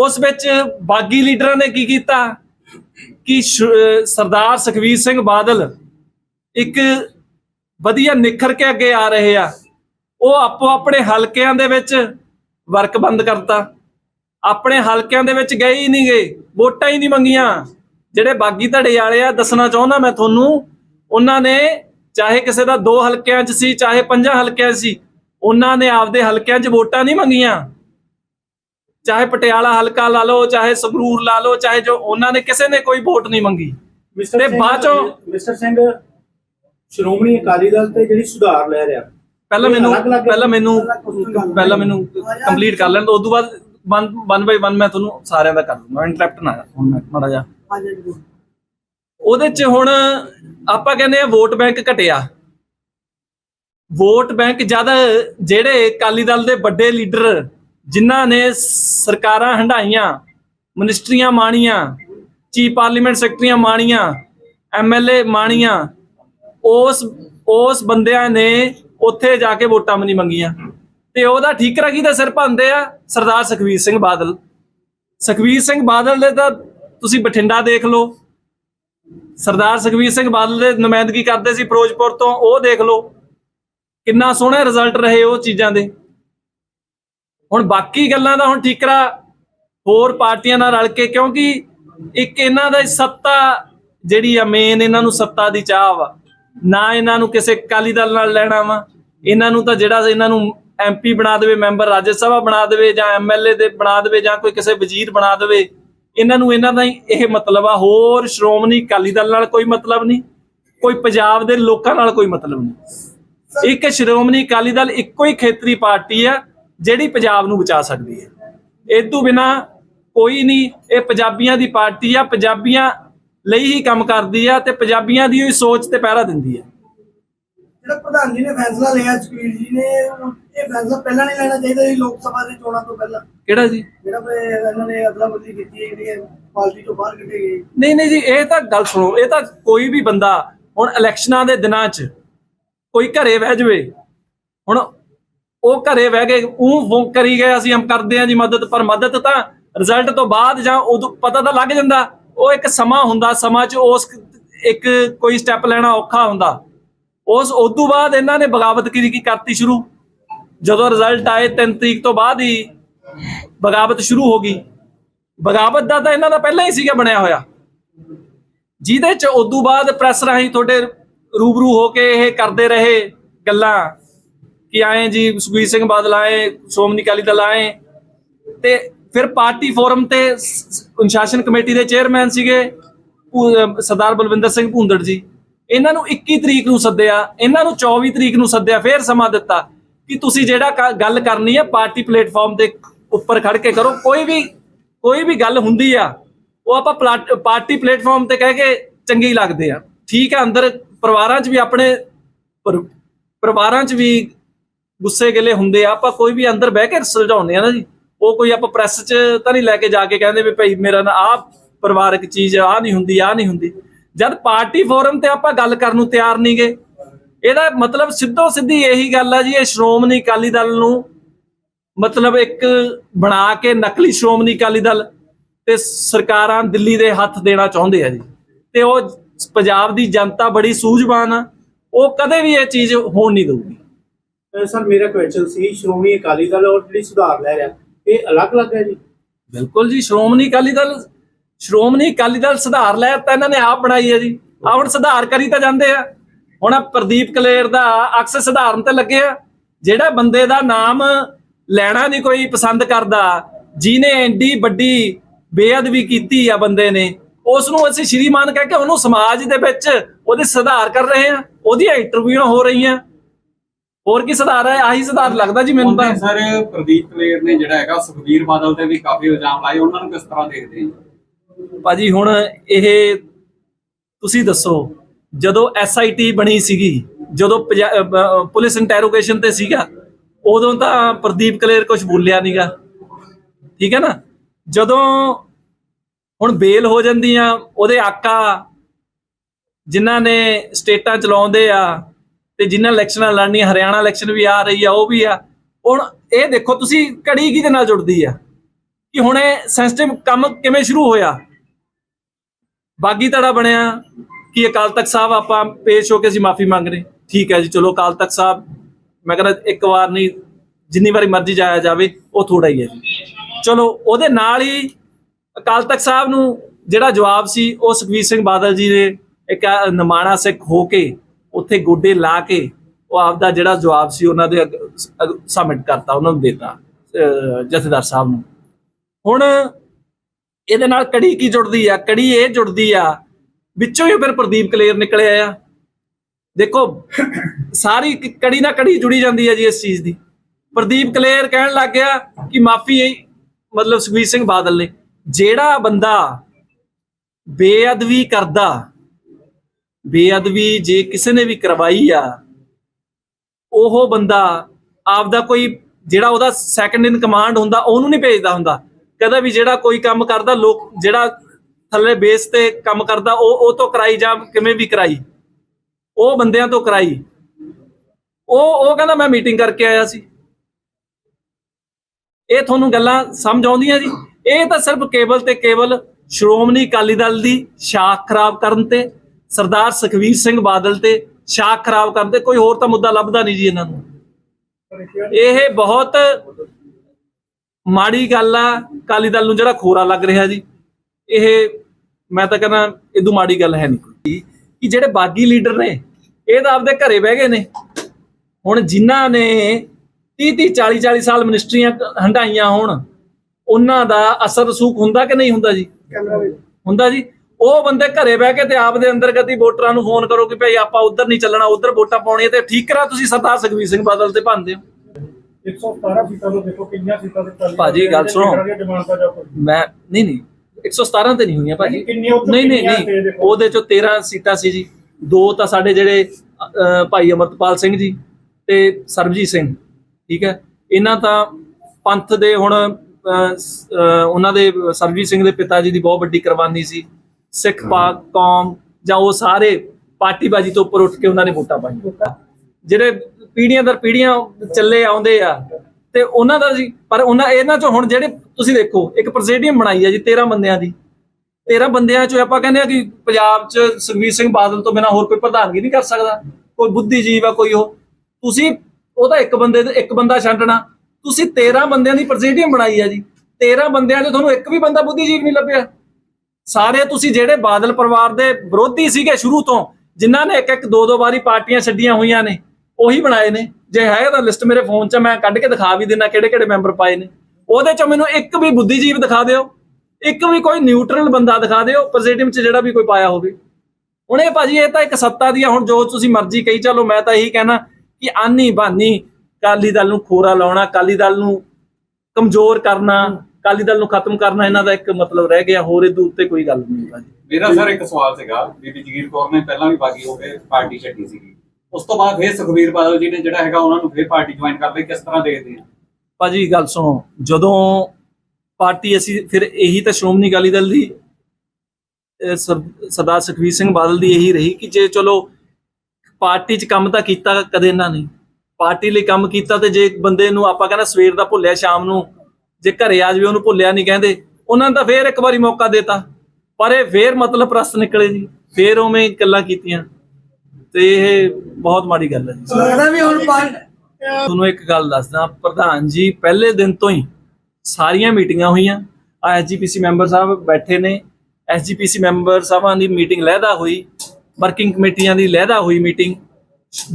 ਉਸ ਵਿੱਚ ਬਾਗੀ ਲੀਡਰਾਂ ਨੇ ਕੀ ਕੀਤਾ? ਕਿ ਸਰਦਾਰ ਸੁਖਵੀਰ ਸਿੰਘ ਬਾਦਲ ਇੱਕ ਵਧੀਆ ਨਿਖਰ ਕੇ ਅੱਗੇ ਆ ਰਹੇ ਆ। ਉਹ ਆਪੋ ਆਪਣੇ ਹਲਕਿਆਂ ਦੇ ਵਿੱਚ ਵਰਕ ਬੰਦ ਕਰਤਾ। ਆਪਣੇ ਹਲਕਿਆਂ ਦੇ ਵਿੱਚ ਗਏ ਹੀ ਨਹੀਂ ਗਏ, ਵੋਟਾਂ ਹੀ ਨਹੀਂ ਮੰਗੀਆਂ। ਜਿਹੜੇ ਬਾਗੀ ਧੜੇ ਵਾਲੇ ਆ, ਦੱਸਣਾ ਚਾਹੁੰਦਾ ਮੈਂ ਤੁਹਾਨੂੰ, ਉਹਨਾਂ ਨੇ ਚਾਹੇ ਕਿਸੇ ਦਾ ਦੋ ਹਲਕਿਆਂ 'ਚ ਸੀ, ਚਾਹੇ ਪੰਜਾਂ ਹਲਕਿਆਂ 'ਚ ਸੀ, ਉਹਨਾਂ ਨੇ ਆਪਦੇ ਹਲਕਿਆਂ 'ਚ ਵੋਟਾਂ ਨਹੀਂ ਮੰਗੀਆਂ। ਚਾਹੇ ਪਟਿਆਲਾ ਹਲਕਾ ਲਾ ਲਓ ਚਾਹੇ ਸੰਗਰੂਰ ਲਾ ਲਓ ਚਾਹੇ ਜੋ ਉਹਨਾਂ ਨੇ ਕਿਸੇ ਨੇ ਕੋਈ ਵੋਟ ਨਹੀਂ ਮੰਗੀ। ਮਿਸਟਰ ਤੇ ਬਾਅਦ ਚੋਂ- ਮਿਸਟਰ ਸਿੰਘ ਸ਼੍ਰੋਮਣੀ ਅਕਾਲੀ ਦਲ ਤੇ ਜਿਹੜੀ ਸੁਧਾਰ ਲੈ ਰਿਹਾ। ਪਹਿਲਾਂ ਮੈਨੂੰ ਪਹਿਲਾਂ ਮੈਨੂੰ ਪਹਿਲਾਂ ਮੈਨੂੰ ਕੰਪਲੀਟ ਕਰ ਲੈਣ ਤੋਂ ਉਸ ਤੋਂ ਬਾਅਦ ਵਨ ਵਨ ਬਾਈ ਵਨ ਮੈਂ ਤੁਹਾਨੂੰ ਸਾਰਿਆਂ ਦਾ ਕਰ ਦੂੰਗਾ। ਇੰਟਰਪਟ ਨਾ ਹੁਣ ਮਾੜਾ ਜਾ ਉਹਦੇ ਚ ਹੁਣ ਆਪਾਂ ਕਹਿੰਦੇ ਆ ਵੋਟ ਬੈਂਕ ਘਟਿਆ। ਵੋਟ ਬੈਂਕ ਜਦ ਜਿਹੜੇ ਅਕਾਲੀ ਦਲ ਦੇ ਵੱਡੇ ਲੀਡਰ ਜਿਨ੍ਹਾਂ ਨੇ ਸਰਕਾਰਾਂ ਹੰਡਾਈਆਂ ਮਿਨਿਸਟਰੀਆਂ ਮਾਣੀਆਂ, ਚੀਫ ਪਾਰਲੀਮੈਂਟ ਸੈਕਟਰੀਆਂ ਮਾਣੀਆਂ ਐਮਐਲਏ ਮਾਣੀਆਂ, ਉਸ ਉਸ ਬੰਦਿਆਂ ਨੇ ਉੱਥੇ ਜਾ ਕੇ ਵੋਟਾਂ ਵੀ ਨਹੀਂ ਮੰਗੀਆਂ। ਤੇ ਉਹਦਾ ਠੀਕਰਾ ਕਿਹਦਾ ਸਿਰ ਭੰਦੇ ਆ? ਸਰਦਾਰ ਸੁਖਵੀਰ ਸਿੰਘ ਬਾਦਲ। ਸੁਖਵੀਰ ਸਿੰਘ ਬਾਦਲ ਦੇ ਤਾਂ ਤੁਸੀਂ ਬਠਿੰਡਾ ਦੇਖ ਲਓ। ਸਰਦਾਰ ਸੁਖਵੀਰ ਸਿੰਘ ਬਾਦਲ ਦੇ ਨੁਮਾਇੰਦਗੀ ਕਰਦੇ ਸੀ ਫਿਰੋਜ਼ਪੁਰ ਤੋਂ, ਉਹ ਦੇਖ ਲਓ। ਕਿੰਨਾ ਸੋਹਣੇ ਰਿਜ਼ਲਟ ਰਹੇ ਉਹ ਚੀਜ਼ਾਂ ਦੇ। ਹੁਣ ਬਾਕੀ ਗੱਲਾਂ ਦਾ ਹੁਣ ਠੀਕਰਾ ਹੋਰ ਪਾਰਟੀਆਂ ਨਾਲ ਰਲ ਕੇ, ਕਿਉਂਕਿ ਇੱਕ ਇਹਨਾਂ ਦਾ ਸੱਤਾ ਜਿਹੜੀ ਆ ਮੇਨ ਇਹਨਾਂ ਨੂੰ ਸੱਤਾ ਦੀ ਚਾਹ ਵਾ। ਨਾ ਇਹਨਾਂ ਨੂੰ ਕਿਸੇ ਅਕਾਲੀ ਦਲ ਨਾਲ ਲੈਣਾ ਵਾ। ਇਹਨਾਂ ਨੂੰ ਤਾਂ ਜਿਹੜਾ ਇਹਨਾਂ ਨੂੰ ਐਮਪੀ ਬਣਾ ਦੇਵੇ, ਮੈਂਬਰ ਰਾਜ ਸਭਾ ਬਣਾ ਦੇਵੇ ਜਾਂ ਐਮਐਲਏ ਦੇ ਬਣਾ ਦੇਵੇ ਜਾਂ ਕੋਈ ਕਿਸੇ ਵਜ਼ੀਰ ਬਣਾ ਦੇਵੇ, ਇਹਨਾਂ ਨੂੰ ਇਹਨਾਂ ਦਾ ਹੀ ਇਹ ਮਤਲਬ ਆ। ਹੋਰ ਸ਼੍ਰੋਮਣੀ ਅਕਾਲੀ ਦਲ ਨਾਲ ਕੋਈ ਮਤਲਬ ਨਹੀਂ, ਕੋਈ ਪੰਜਾਬ ਦੇ ਲੋਕਾਂ ਨਾਲ ਕੋਈ ਮਤਲਬ ਨਹੀਂ। ਇੱਕ ਸ਼੍ਰੋਮਣੀ ਅਕਾਲੀ ਦਲ ਇੱਕੋ ਹੀ ਖੇਤਰੀ ਪਾਰਟੀ ਆ ਜਿਹੜੀ ਪੰਜਾਬ ਨੂੰ ਬਚਾ ਸਕਦੀ ਹੈ। ਇਹ ਤੋਂ ਬਿਨਾ ਕੋਈ ਨਹੀਂ ਇਹ ਪੰਜਾਬੀਆਂ ਦੀ ਪਾਰਟੀ ਆ ਪੰਜਾਬੀਆਂ ਲਈ ਹੀ ਕੰਮ ਕਰਦੀ ਆ ਤੇ ਪੰਜਾਬੀਆਂ ਦੀ ਹੀ ਸੋਚ ਤੇ ਪਹਿਰਾ ਦਿੰਦੀ ਆ। ਜਿਹੜਾ ਪ੍ਰਧਾਨ ਜੀ ਨੇ ਫੈਸਲਾ ਲਿਆ ਜਸਵੀਰ ਜੀ ਨੇ ਇਹ ਫੈਸਲਾ ਪਹਿਲਾਂ ਨਹੀਂ ਲੈਣਾ ਚਾਹੀਦਾ ਸੀ ਲੋਕ ਸਭਾ ਦੇ ਚੋਣਾਂ ਤੋਂ ਪਹਿਲਾਂ। ਕਿਹੜਾ ਜੀ? ਜਿਹੜਾ ਇਹਨਾਂ ਨੇ ਅਦਲਾ ਬਦਲੀ ਕੀਤੀ ਹੈ ਜਿਹੜੀ ਪਾਰਟੀ ਤੋਂ ਬਾਹਰ ਕੱਢੇ ਗਏ। ਨਹੀਂ ਨਹੀਂ ਜੀ ਇਹ ਤਾਂ ਗੱਲ ਸੁਣੋ ਇਹ ਤਾਂ ਕੋਈ ਵੀ ਬੰਦਾ ਹੁਣ ਇਲੈਕਸ਼ਨਾਂ ਦੇ ਦਿਨਾਂ 'ਚ ਕੋਈ ਘਰੇ ਬਹਿ ਜਵੇ ਹੁਣ ਉਹ ਘਰੇ ਬਹਿ ਕੇ ਉਹ ਉਹ ਕਰੀ ਗਏ, ਅਸੀਂ ਹਮ ਕਰਦੇ ਹਾਂ ਜੀ ਮਦਦ, ਪਰ ਮਦਦ ਤਾਂ ਰਿਜ਼ਲਟ ਤੋਂ ਬਾਅਦ ਜਾਂ ਉਦੋਂ ਪਤਾ ਤਾਂ ਲੱਗ ਜਾਂਦਾ। ਉਹ ਇੱਕ ਸਮਾਂ ਹੁੰਦਾ, ਸਮਾਂ 'ਚ ਉਸ ਇੱਕ ਕੋਈ ਸਟੈਪ ਲੈਣਾ ਔਖਾ ਹੁੰਦਾ। ਉਸ ਤੋਂ ਬਾਅਦ ਇਹਨਾਂ ਨੇ ਬਗਾਵਤ ਕੀ ਕਰਤੀ ਸ਼ੁਰੂ? ਜਦੋਂ ਰਿਜ਼ਲਟ ਆਏ 3 ਤਰੀਕ ਤੋਂ ਬਾਅਦ ਹੀ ਬਗਾਵਤ ਸ਼ੁਰੂ ਹੋ ਗਈ। ਬਗਾਵਤ ਦਾ ਤਾਂ ਇਹਨਾਂ ਦਾ ਪਹਿਲਾਂ ਹੀ ਸੀਗਾ ਬਣਿਆ ਹੋਇਆ। ਜਿਹਦੇ ਚ ਉਦੋਂ ਬਾਅਦ ਪ੍ਰੈਸ ਰਾਹੀਂ ਤੁਹਾਡੇ ਰੂਬਰੂ ਹੋ ਕੇ ਇਹ ਕਰਦੇ ਰਹੇ ਗੱਲਾਂ। ਕਿ ਆਏ ਜੀ, ਸੁਖਬੀਰ ਸਿੰਘ ਬਾਦਲ ਆਏ, ਸ਼੍ਰੋਮਣੀ ਅਕਾਲੀ ਦਲ ਆਏ। ਤੇ ਫਿਰ ਪਾਰਟੀ ਫੋਰਮ ਤੇ ਅਨੁਸ਼ਾਸਨ ਕਮੇਟੀ ਦੇ ਚੇਅਰਮੈਨ ਸੀਗੇ ਸਰਦਾਰ ਬਲਵਿੰਦਰ ਸਿੰਘ ਭੂੰਦੜ ਜੀ। ਇਹਨਾਂ ਨੂੰ 21 ਤਰੀਕ ਨੂੰ ਸੱਦਿਆ, ਇਹਨਾਂ ਨੂੰ 24 ਤਰੀਕ ਨੂੰ ਸੱਦਿਆ, ਫਿਰ ਸਮਾਂ ਦਿੱਤਾ ਕਿ ਤੁਸੀਂ ਜਿਹੜਾ ਗੱਲ ਕਰਨੀ ਹੈ, ਪਾਰਟੀ ਪਲੇਟਫਾਰਮ ਦੇ ਉੱਪਰ ਖੜ ਕੇ ਕਰੋ। ਕੋਈ ਵੀ ਕੋਈ ਵੀ ਗੱਲ ਹੁੰਦੀ ਆ, ਉਹ ਆਪਾਂ ਪਲਾਟ- ਪਾਰਟੀ ਪਲੇਟਫਾਰਮ ਤੇ ਕਹਿ ਕੇ ਚੰਗੀ ਲੱਗਦੇ ਆ। ਠੀਕ ਹੈ ਅੰਦਰ ਪਰਿਵਾਰਾਂ 'ਚ ਵੀ ਆਪਣੇ, ਪਰ- ਪਰਿਵਾਰਾਂ 'ਚ ਵੀ ਗੁੱਸੇ ਗਿਲੇ ਹੁੰਦੇ ਆ, ਆਪਾਂ ਕੋਈ ਵੀ ਅੰਦਰ ਬਹਿ ਕੇ ਸੁਲਝਾਉਂਦੇ ਆ ਨਾ ਜੀ। ਉਹ ਕੋਈ ਆਪਾਂ ਪ੍ਰੈਸ 'ਚ ਤਾਂ ਨਹੀਂ ਲੈ ਕੇ ਜਾ ਕੇ ਕਹਿੰਦੇ ਵੀ ਭਾਈ ਮੇਰਾ ਨਾ ਆਹ ਪਰਿਵਾਰਕ ਚੀਜ਼ ਆ ਨਹੀਂ ਹੁੰਦੀ ਆ ਨਹੀਂ ਹੁੰਦੀ। ਜਦ ਪਾਰਟੀ ਫੋਰਮ ਤੇ ਆਪਾਂ ਗੱਲ ਕਰਨ ਨੂੰ ਤਿਆਰ ਨਹੀਂ ਗਏ ਇਹਦਾ ਮਤਲਬ ਸਿੱਧੋ ਸਿੱਧੀ ਇਹੀ ਗੱਲ ਆ ਜੀ, ਇਹ ਸ਼੍ਰੋਮਣੀ ਅਕਾਲੀ ਦਲ ਨੂੰ ਮਤਲਬ ਇੱਕ ਬਣਾ ਕੇ ਨਕਲੀ ਸ਼੍ਰੋਮਣੀ ਅਕਾਲੀ ਦਲ ਤੇ ਸਰਕਾਰਾਂ ਦਿੱਲੀ ਦੇ ਹੱਥ ਦੇਣਾ ਚਾਹੁੰਦੇ ਆ ਜੀ। ਤੇ ਉਹ ਪੰਜਾਬ ਦੀ ਜਨਤਾ ਬੜੀ ਸੂਝਵਾਨ ਆ, ਉਹ ਕਦੇ ਵੀ ਇਹ ਚੀਜ਼ ਹੋਣ ਨਹੀਂ ਦਊਗੀ। ਸਰ, ਮੇਰਾ ਕੁਐਸਚਨ ਸੀ, ਸ਼੍ਰੋਮਣੀ ਅਕਾਲੀ ਦਲ ਔਰ ਜਿਹੜੀ ਸੁਧਾਰ ਲੈ ਰਿਹਾ, ਇਹ ਅਲੱਗ-ਅਲੱਗ ਹੈ ਜੀ? ਬਿਲਕੁਲ ਜੀ, ਸ਼੍ਰੋਮਣੀ ਅਕਾਲੀ ਦਲ, ਸ਼੍ਰੋਮਣੀ ਅਕਾਲੀ ਦਲ ਸੁਧਾਰ ਲਹਿਰ ਤਾਂ ਇਹਨਾਂ ਨੇ ਆਪ ਬਣਾਈ ਹੈ ਜੀ। ਆ ਹੁਣ ਸੁਧਾਰ ਕਰੀ ਤਾਂ ਜਾਂਦੇ ਆ। ਹੁਣ ਆਹ ਪ੍ਰਦੀਪ ਕਲੇਰ ਦਾ ਅਕਸ ਸੁਧਾਰਨ ਤੇ ਲੱਗੇ ਆ। ਜਿਹੜਾ ਬੰਦੇ ਦਾ ਨਾਮ ਲੈਣਾ ਨਹੀਂ ਕੋਈ ਪਸੰਦ ਕਰਦਾ, ਜਿਹਨੇ ਐਡੀ ਵੱਡੀ ਬੇਅਦਬੀ ਕੀਤੀ ਆ ਬੰਦੇ ਨੇ ਉਸ ਨੂੰ ਅਸੀਂ ਸ਼੍ਰੀਮਾਨ ਕਹਿ ਕੇ ਉਹਨੂੰ ਸਮਾਜ ਦੇ ਵਿੱਚ ਉਹਦੇ ਸੁਧਾਰ ਕਰ ਰਹੇ ਆ। ਉਹਦੀਆਂ ਇੰਟਰਵਿਊਆਂ ਹੋ ਰਹੀਆਂ। ਹੋਰ ਕੀ ਸੁਧਾਰ ਹੈ? ਆਹੀ ਸੁਧਾਰ ਲੱਗਦਾ ਜੀ ਮੈਨੂੰ ਤਾਂ। ਸਰ ਪ੍ਰਦੀਪ ਕਲੇਰ ਨੇ ਜਿਹੜਾ ਹੈਗਾ ਸੁਖਬੀਰ ਬਾਦਲ ਤੇ ਵੀ ਕਾਫੀ ਇਲਜ਼ਾਮ ਲਾਏ। ਉਹਨਾਂ ਨੂੰ ਕਿਸ ਤਰ੍ਹਾਂ ਦੇਖਦੇ ਹੋ ਭਾਜੀ ਹੁਣ ਇਹ ਤੁਸੀਂ ਦੱਸੋ ਜਦੋਂ ਐਸਆਈਟੀ ਬਣੀ ਸੀਗੀ ਜਦੋਂ ਪੁਲਿਸ ਇੰਟਰੋਗੇਸ਼ਨ ਤੇ ਸੀਗਾ ਉਦੋਂ ਤਾਂ ਪ੍ਰਦੀਪ ਕਲੇਰ ਕੁਝ ਬੋਲਿਆ ਨਹੀਂਗਾ ਠੀਕ ਹੈ ਨਾ? ਜਦੋਂ ਹੁਣ ਬੇਲ ਹੋ ਜਾਂਦੀ ਆ ਉਹਦੇ ਆਕਾ ਜਿਨ੍ਹਾਂ ਨੇ ਸਟੇਟਾਂ ਚਲਾਉਂਦੇ ਆ ਤੇ ਜਿਨ੍ਹਾਂ ਇਲੈਕਸ਼ਨਾਂ ਲੜਨੀਆਂ, ਹਰਿਆਣਾ ਇਲੈਕਸ਼ਨ ਵੀ ਆ ਰਹੀ ਆ, ਉਹ ਵੀ ਆ। ਹੁਣ ਇਹ ਦੇਖੋ, ਤੁਸੀਂ ਘੜੀ ਕਿਹਦੇ ਨਾਲ ਜੁੜਦੀ ਆ? ਕਿ ਹੁਣ ਇਹ ਸੈਂਸਿਟਿਵ ਕੰਮ ਕਿਵੇਂ ਸ਼ੁਰੂ ਹੋਇਆ? ਬਾਗੀ ਧੜਾ ਬਣਿਆ ਕਿ ਅਕਾਲ ਤਖਤ ਸਾਹਿਬ ਆਪਾਂ ਪੇਸ਼ ਹੋ ਕੇ ਅਸੀਂ ਮਾਫੀ ਮੰਗ ਰਹੇ। ਠੀਕ ਹੈ ਜੀ, ਚਲੋ ਅਕਾਲ ਤਖਤ ਸਾਹਿਬ, ਮੈਂ ਕਹਿੰਦਾ ਇੱਕ ਵਾਰ ਨਹੀਂ, ਜਿੰਨੀ ਵਾਰੀ ਮਰਜ਼ੀ ਜਾਇਆ ਜਾਵੇ, ਉਹ ਥੋੜਾ ਹੀ ਹੈ ਚਲੋ, ਉਹਦੇ ਨਾਲ ਹੀ ਅਕਾਲ ਤਖਤ ਸਾਹਿਬ ਨੂੰ ਜਿਹੜਾ ਜਵਾਬ ਸੀ, ਉਹ ਸੁਖਬੀਰ ਸਿੰਘ ਬਾਦਲ ਜੀ ਨੇ ਇੱਕ ਨਮਾਣਾ ਸਿੱਖ ਹੋ ਕੇ ਉੱਥੇ ਗੋਡੇ ਲਾ ਕੇ ਉਹ ਆਪਦਾ ਜਿਹੜਾ ਜਵਾਬ ਸੀ ਉਹਨਾਂ ਦੇ ਸਬਮਿਟ ਕਰਤਾ, ਉਹਨਾਂ ਨੂੰ ਦਿੱਤਾ ਜਥੇਦਾਰ ਸਾਹਿਬ ਨੂੰ। ਹੁਣ ਇਹਦੇ ਨਾਲ ਕੜੀ ਕੀ ਜੁੜਦੀ ਆ? ਕੜੀ ਇਹ ਜੁੜਦੀ ਆ, ਵਿੱਚੋਂ ਹੀ ਫਿਰ ਪ੍ਰਦੀਪ ਕਲੇਰ ਨਿਕਲਿਆ ਆ। ਦੇਖੋ, ਸਾਰੀ ਕੜੀ ਨਾਲ ਕੜੀ ਜੁੜੀ ਜਾਂਦੀ ਹੈ ਜੀ ਇਸ ਚੀਜ਼ ਦੀ। ਪ੍ਰਦੀਪ ਕਲੇਰ ਕਹਿਣ ਲੱਗ ਗਿਆ ਕਿ ਮਾਫੀ ਮਤਲਬ ਸੁਖਬੀਰ ਸਿੰਘ ਬਾਦਲ ਨੇ। ਜਿਹੜਾ ਬੰਦਾ ਬੇਅਦਬੀ ਕਰਦਾ ਬੇਅਦਬੀ ਜੇ ਕਿਸੇ ਨੇ ਵੀ ਕਰਵਾਈ ਆ, ਉਹ ਬੰਦਾ ਆਪਦਾ ਕੋਈ ਜਿਹੜਾ ਉਹਦਾ ਸੈਕੰਡ ਇਨ ਕਮਾਂਡ ਹੁੰਦਾ, ਉਹਨੂੰ ਨਹੀਂ ਭੇਜਦਾ ਹੁੰਦਾ। ਕਦੇ ਵੀ ਜਿਹੜਾ ਕੋਈ ਕੰਮ ਕਰਦਾ, ਲੋਕ ਜਿਹੜਾ ਥੱਲੇ ਬੇਸ ਤੇ ਕੰਮ ਕਰਦਾ, ਉਹ ਉਹ ਤੋਂ ਕਰਾਈ ਜਾਂ ਕਿਵੇਂ ਵੀ ਕਰਾਈ, ਉਹ ਬੰਦਿਆਂ ਤੋਂ ਕਰਾਈ। ਉਹ ਉਹ ਕਹਿੰਦਾ, ਮੈਂ ਮੀਟਿੰਗ ਕਰਕੇ ਆਇਆ ਸੀ। ਇਹ ਤੁਹਾਨੂੰ ਗੱਲਾਂ ਸਮਝ ਆਉਂਦੀਆਂ ਜੀ? ਇਹ ਤਾਂ ਸਿਰਫ ਕੇਵਲ ਤੇ ਕੇਵਲ ਸ਼੍ਰੋਮਣੀ ਅਕਾਲੀ ਦਲ ਦੀ ਸ਼ਾਖ ਖਰਾਬ ਕਰਨ ਤੇ ਸਰਦਾਰ ਸੁਖਵੀਰ ਸਿੰਘ ਬਾਦਲ ਤੇ ਸ਼ਾਖ ਖਰਾਬ ਕਰਨ ਤੇ ਕੋਈ ਹੋਰ ਤਾਂ ਮੁੱਦਾ ਲੱਭਦਾ ਨਹੀਂ ਜੀ ਇਹਨਾਂ ਨੂੰ। ਇਹ ਬਹੁਤ ਮਾੜੀ ਗੱਲ ਆ, ਅਕਾਲੀ ਦਲ ਨੂੰ ਜਿਹੜਾ ਖੋਰਾ ਲੱਗ ਰਿਹਾ ਜੀ। ਇਹ ਮੈਂ ਤਾਂ ਕਹਿੰਦਾ ਇਦੋਂ ਮਾੜੀ ਗੱਲ ਹੈ ਨਹੀਂ ਕੋਈ। ਕਿ ਜਿਹੜੇ ਬਾਗੀ ਲੀਡਰ ਨੇ, ਇਹ ਤਾਂ ਆਪਦੇ ਘਰੇ ਬਹਿ ਗਏ ਨੇ। ਹੁਣ ਜਿਨ੍ਹਾਂ ਨੇ 30 30 40 40 ਸਾਲ ਮਿਨਿਸਟਰੀਆਂ ਕ- ਹੰਢਾਈਆਂ ਹੋਣ, ਉਹਨਾਂ ਦਾ ਅਸਰ ਰਸੂਖ ਹੁੰਦਾ ਕਿ ਨਹੀਂ ਹੁੰਦਾ ਜੀ? ਹੁੰਦਾ ਜੀ। ਉਹ ਬੰਦੇ ਘਰੇ ਬਹਿ ਕੇ ਤੇ ਆਪਦੇ ਅੰਦਰਗਤੀ ਵੋਟਰਾਂ ਨੂੰ ਫੋਨ ਕਰੋ ਕਿ ਭਾਈ ਆਪਾਂ ਉਧਰ ਨਹੀਂ ਚੱਲਣਾ ਉਧਰ ਵੋਟਾਂ ਪਾਉਣੀਆਂ ਤੇ ਠੀਕ ਕਰਾ ਤੁਸੀਂ ਸਰਦਾਰ ਸੁਖਬੀਰ ਸਿੰਘ ਬਾਦਲ ਤੇ ਭੰਦੇ ਹੋ। 117 ਸੀਟਾਂ ਤੋਂ ਦੇਖੋ ਕਿੰਨੀਆਂ ਸੀਟਾਂ ਤੇ ਚੱਲ ਭਾਜੀ, ਗੱਲ ਸੁਣੋ। ਦਾ ਮੈਂ ਨਹੀਂ ਨਹੀਂ 117 ਤੇ ਨਹੀਂ ਹੋਈਆਂ ਭਾਜੀ। ਨਹੀਂ, ਨਹੀਂ। ਉਹਦੇ ਚੋਂ 13 ਸੀਟਾਂ ਸੀ ਜੀ। ਦੋ ਤਾਂ ਸਾਡੇ ਜਿਹੜੇ ਭਾਈ ਅਮਰਤਪਾਲ ਸਿੰਘ ਜੀ ਤੇ ਸਰਬਜੀਤ ਸਿੰਘ ਠੀਕ ਹੈ। ਇਹਨਾਂ ਤਾਂ ਪੰਥ ਦੇ ਹੁਣ ਉਹਨਾਂ ਦੇ ਸਰਬਜੀਤ ਸਿੰਘ ਦੇ ਪਿਤਾ ਜੀ ਦੀ ਬਹੁਤ ਵੱਡੀ ਕੁਰਬਾਨੀ ਸੀ। ਸਿੱਖ ਪਾਕ, ਕੌਮ ਜਾਂ ਉਹ ਸਾਰੇ ਪਾਰਟੀਬਾਜੀ ਤੋਂ ਉੱਪਰ ਉੱਠ ਕੇ ਉਹਨਾਂ ਨੇ ਵੋਟਾਂ ਪਾਈਆਂ। ਜਿਹੜੇ ਪੀੜੀਆਂ ਦਰ ਪੀੜੀਆਂ ਚੱਲੇ ਆਉਂਦੇ ਆ, ਤੇ ਉਹਨਾਂ ਦਾ ਜੀ, ਪਰ ਉਹਨਾਂ ਇਹਨਾਂ ਚੋਂ ਹੁਣ ਜਿਹੜੇ ਤੁਸੀਂ ਦੇਖੋ, ਇੱਕ ਪ੍ਰੈਸੀਡੀਅਮ ਬਣਾਈ ਹੈ ਜੀ 13 ਬੰਦਿਆਂ ਦੀ। 13 ਬੰਦਿਆਂ ਚੋਂ ਆਪਾਂ ਕਹਿੰਦੇ ਆ ਕਿ ਪੰਜਾਬ 'ਚ ਸੁਖਬੀਰ ਸਿੰਘ ਬਾਦਲ ਤੋਂ ਬਿਨਾ ਹੋਰ ਕੋਈ ਪ੍ਰਧਾਨਗੀ ਨਹੀਂ ਕਰ ਸਕਦਾ। ਕੋਈ ਬੁੱਧੀਜੀਵ ਆ, ਕੋਈ ਉਹ। ਤੁਸੀਂ ਉਹਦਾ ਇੱਕ ਬੰਦੇ ਦੇ ਇੱਕ ਬੰਦਾ ਛੱਡਣਾ ਤੁਸੀਂ 13 ਬੰਦਿਆਂ ਦੀ ਪ੍ਰੈਸੀਡੀਅਮ ਬਣਾਈ ਹੈ ਜੀ। 13 ਬੰਦਿਆਂ 'ਚੋਂ ਤੁਹਾਨੂੰ ਇੱਕ ਵੀ ਬੰਦਾ ਬੁੱਧੀਜੀਵ ਨਹੀਂ ਲੱਭਿਆ। ਸਾਰੇ ਤੁਸੀਂ ਜਿਹੜੇ ਬਾਦਲ ਪਰਿਵਾਰ ਦੇ ਵਿਰੋਧੀ ਸੀਗੇ ਸ਼ੁਰੂ ਤੋਂ, ਜਿਨ੍ਹਾਂ ਨੇ ਇੱਕ ਇੱਕ ਦੋ ਦੋ ਵਾਰੀ ਪਾਰਟੀਆਂ ਛੱਡੀਆਂ ਹੋਈਆਂ ਨੇ, ਉਹੀ ਬਣਾਏ ਨੇ। ਜੇ ਹੈ ਤਾਂ ਲਿਸਟ ਮੇਰੇ ਫੋਨ 'ਚ, ਮੈਂ ਕੱਢ ਕੇ ਦਿਖਾ ਵੀ ਦਿੰਦਾ ਕਿਹੜੇ ਕਿਹੜੇ ਮੈਂਬਰ ਪਾਏ ਨੇ। ਉਹਦੇ 'ਚੋਂ ਮੈਨੂੰ ਇੱਕ ਵੀ ਬੁੱਧੀਜੀਵ ਦਿਖਾ ਦਿਓ, ਇੱਕ ਵੀ ਕੋਈ ਨਿਊਟਰਲ ਬੰਦਾ ਦਿਖਾ ਦਿਓ ਪ੍ਰੈਜ਼ੀਡੈਂਟ 'ਚ ਜਿਹੜਾ ਵੀ ਕੋਈ ਪਾਇਆ ਹੋਵੇ। ਹੁਣ ਇਹ ਭਾਜੀ, ਇਹ ਤਾਂ ਇੱਕ ਸੱਤਾ ਦੀ ਆ, ਹੁਣ ਜੋ ਤੁਸੀਂ ਮਰਜ਼ੀ ਕਹੀ ਚਲੋ, ਮੈਂ ਤਾਂ ਇਹੀ ਕਹਿਣਾ ਕਿ ਆਨੀ ਬਾਨੀ ਕਾਲੀ ਦਲ ਨੂੰ ਖੋਰਾ ਲਾਉਣਾ ਕਾਲੀ ਦਲ ਨੂੰ ਕਮਜ਼ੋਰ ਕਰਨਾ ਕਾਲੀ ਦਲ ਨੂੰ ਖਤਮ ਕਰਨਾ ਇਹਨਾਂ ਦਾ ਇੱਕ ਮਤਲਬ ਰਹਿ ਗਿਆ ਹੋਰ ਇਹਦੇ ਉੱਤੇ ਕੋਈ ਗੱਲ ਨਹੀਂ ਭਾਜੀ ਮੇਰਾ ਸਰ ਇੱਕ ਸਵਾਲ ਸੀਗਾ ਬੀਬੀ ਜਗੀਰ ਕੌਰ ਨੇ ਪਹਿਲਾਂ ਵੀ ਬਾਗੀ ਹੋ ਕੇ ਪਾਰਟੀ ਛੱਡੀ ਸੀਗੀ। ਉਸ ਤੋਂ ਬਾਅਦ ਫਿਰ ਸੁਖਬੀਰ ਬਾਦਲ ਜੀ ਨੇ ਜਿਹੜਾ ਹੈਗਾ ਉਹਨਾਂ ਨੂੰ ਫਿਰ ਪਾਰਟੀ ਜੁਆਇਨ ਕਰ ਲਈ ਕਿਸ ਤਰ੍ਹਾਂ ਦੇਖਦੇ ਆ ਭਾਜੀ ਗੱਲ ਸੁਣੋ ਜਦੋਂ ਪਾਰਟੀ ਅਸੀਂ ਫਿਰ ਇਹੀ ਤਾਂ ਸ਼੍ਰੋਮਣੀ ਅਕਾਲੀ ਦਲ ਦੀ ਸਰਦਾਰ ਸੁਖਬੀਰ ਸਿੰਘ ਬਾਦਲ ਦੀ ਇਹੀ ਰਹੀ ਕਿ ਜੇ ਚਲੋ ਪਾਰਟੀ 'ਚ ਕੰਮ ਤਾਂ ਕੀਤਾ ਕਦੇ ਇਹਨਾਂ ਨੇ ਪਾਰਟੀ ਲਈ ਕੰਮ ਕੀਤਾ ਤੇ ਜੇ ਬੰਦੇ ਨੂੰ ਆਪਾਂ ਕਹਿੰਦਾ ਸਵੇਰ ਦਾ ਭੁੱਲਿਆ ਸ਼ਾਮ ਨੂੰ ਜੇ ਘਰੇ ਆ ਜਾਵੇ ਉਹਨੂੰ ਭੁੱਲਿਆ ਨਹੀਂ ਕਹਿੰਦੇ। ਉਹਨਾਂ ਨੇ ਤਾਂ ਫੇਰ ਇੱਕ ਵਾਰੀ ਮੌਕਾ ਦਿੱਤਾ। ਪਰ ਇਹ ਫੇਰ ਮਤਲਬ ਪ੍ਰਸਤ ਨਿਕਲੇ ਜੀ। ਫੇਰ ਉਵੇਂ ਗੱਲਾਂ ਕੀਤੀਆਂ। ਤੇ ਇਹ ਬਹੁਤ ਮਾੜੀ ਗੱਲ ਹੈ ਲੱਗਦਾ ਵੀ ਹੁਣ ਤੁਹਾਨੂੰ ਇੱਕ ਗੱਲ ਦੱਸਦਾ ਪ੍ਰਧਾਨ ਜੀ ਪਹਿਲੇ ਦਿਨ ਤੋਂ ਹੀ ਸਾਰੀਆਂ ਮੀਟਿੰਗਾਂ ਹੋਈਆਂ। ਆ ਐਸਜੀਪੀਸੀ ਮੈਂਬਰ ਸਾਹਿਬ ਬੈਠੇ ਨੇ। ਐਸਜੀਪੀਸੀ ਮੈਂਬਰ ਸਾਹਿਬਾਂ ਦੀ ਮੀਟਿੰਗ ਲਹਿਦਾ ਹੋਈ। ਵਰਕਿੰਗ ਕਮੇਟੀਆਂ ਦੀ ਲਹਿਦਾ ਹੋਈ ਮੀਟਿੰਗ।